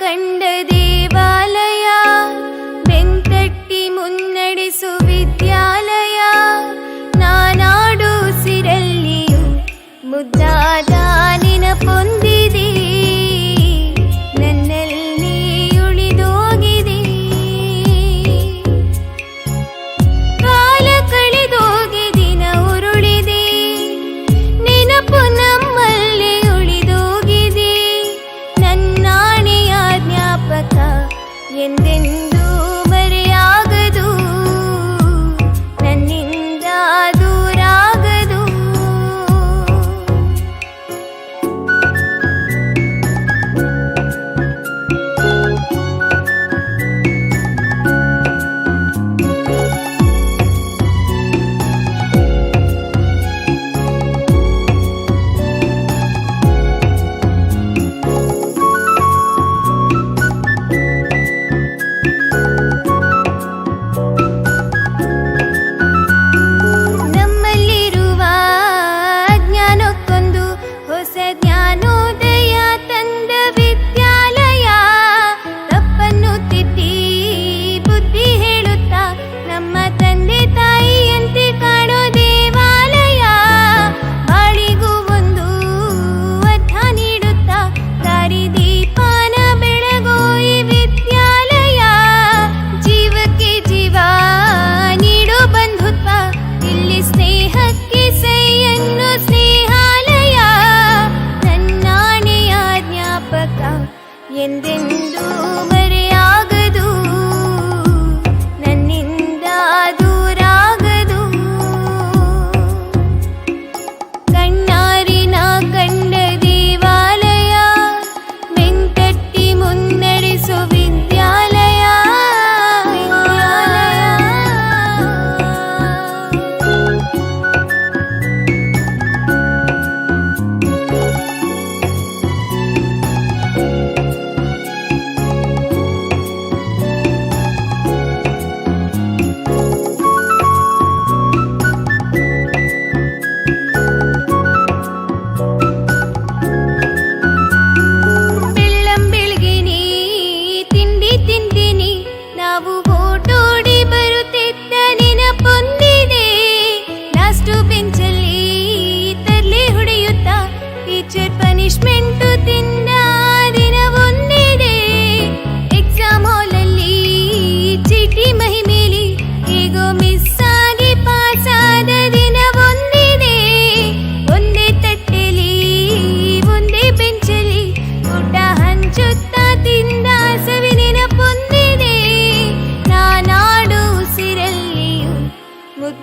കണ്ട ദേവാലയ വെങ്കട്ടി ಮುನ್ನಡೆಸು ವಿದ್ಯಾಲಯ ನಾನಾಡು ಸಿರಲ್ಲಿಯು ಮುದ್ದಾದ ನೆನಪೊಂದಿದೆ என் ಎಂದೆಂದೂ